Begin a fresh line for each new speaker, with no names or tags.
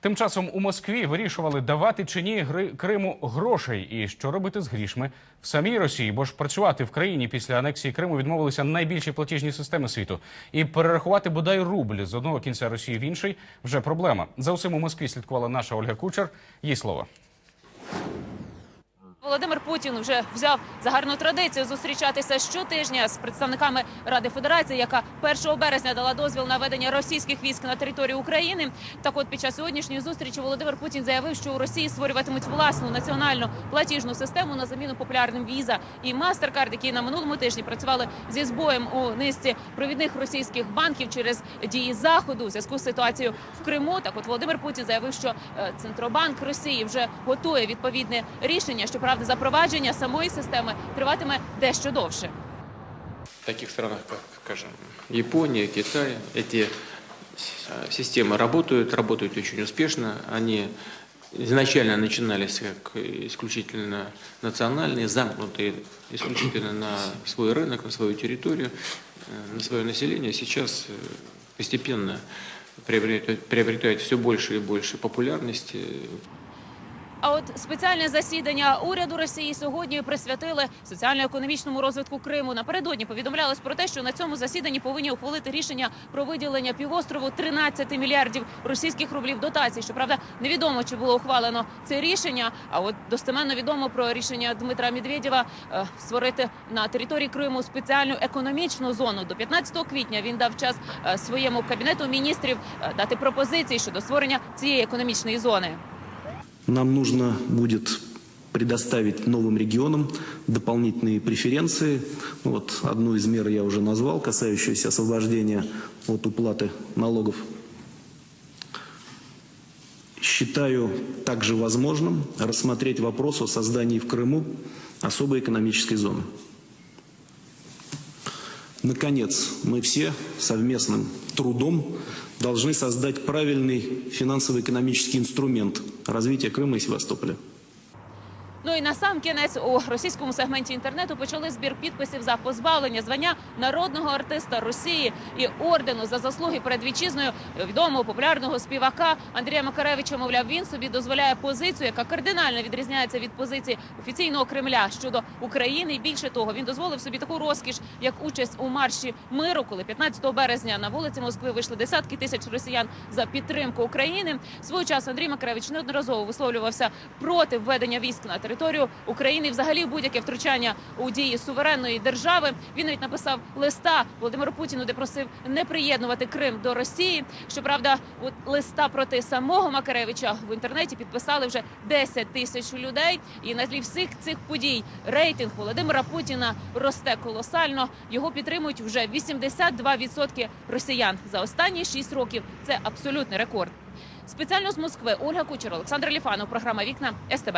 Тим часом у Москві вирішували давати чи ні гри Криму грошей і що робити з грішми в самій Росії, бо ж працювати в країні після анексії Криму відмовилися найбільші платіжні системи світу. І перерахувати бодай рубль з одного кінця Росії в інший вже проблема. За усім у Москві слідкувала наша Ольга Кучер. Їй слово.
Володимир Путін вже взяв за гарну традицію зустрічатися щотижня з представниками Ради Федерації, яка 1 березня дала дозвіл на ведення російських військ на територію України. Так, от під час сьогоднішньої зустрічі Володимир Путін заявив, що у Росії створюватимуть власну національну платіжну систему на заміну популярним віза і MasterCard, які на минулому тижні працювали зі збоєм у низці провідних російських банків через дії заходу у зв'язку з ситуацією в Криму. Так, от Володимир Путін заявив, що е, центробанк Росії вже готує відповідне рішення. Щоправда, запровадження самої системи триватиме дещо довше.
В таких странах, как, скажем, Япония, Китай, эти с- системы работают, работают очень успешно. Они изначально начинались как исключительно национальные, замкнутые исключительно на свой рынок, на свою территорию, э, на свое население. Сейчас э, постепенно приобретают, приобретают все больше и больше популярности.
А от спеціальне засідання уряду Росії сьогодні присвятили соціально-економічному розвитку Криму. Напередодні повідомлялось про те, що на цьому засіданні повинні ухвалити рішення про виділення півострову 13 мільярдів російських рублів дотацій. Щоправда, невідомо чи було ухвалено це рішення. А от достеменно відомо про рішення Дмитра Медведєва е, створити на території Криму спеціальну економічну зону. До 15 квітня він дав час е, своєму кабінету міністрів е, дати пропозиції щодо створення цієї економічної зони.
Нам нужно будет предоставить новым регионам дополнительные преференции. Вот одну из мер я уже назвал, касающуюся освобождения от уплаты налогов. Считаю также возможным рассмотреть вопрос о создании в Крыму особой экономической зоны. Наконец, мы все совместным трудом должны создать правильный финансово-экономический инструмент развития Крыма и Севастополя.
Ну і на сам кінець у російському сегменті інтернету почали збір підписів за позбавлення звання народного артиста Росії і ордену за заслуги перед вітчизною відомого популярного співака Андрія Макаревича. Мовляв, він собі дозволяє позицію, яка кардинально відрізняється від позиції офіційного Кремля щодо України. І більше того, він дозволив собі таку розкіш, як участь у марші миру, коли 15 березня на вулиці Москви вийшли десятки тисяч росіян за підтримку України. В свою час Андрій Макаревич неодноразово висловлювався проти введення військ на територію України, взагалі будь-яке втручання у дії суверенної держави. Він навіть написав листа Володимиру Путіну, де просив не приєднувати Крим до Росії. Щоправда, от листа проти самого Макаревича в інтернеті підписали вже 10 тисяч людей. І на тлі всіх цих подій рейтинг Володимира Путіна росте колосально. Його підтримують вже 82% росіян за останні 6 років. Це абсолютний рекорд. Спеціально з Москви Ольга Кучер, Олександр Ліфанов. Програма Вікна СТБ.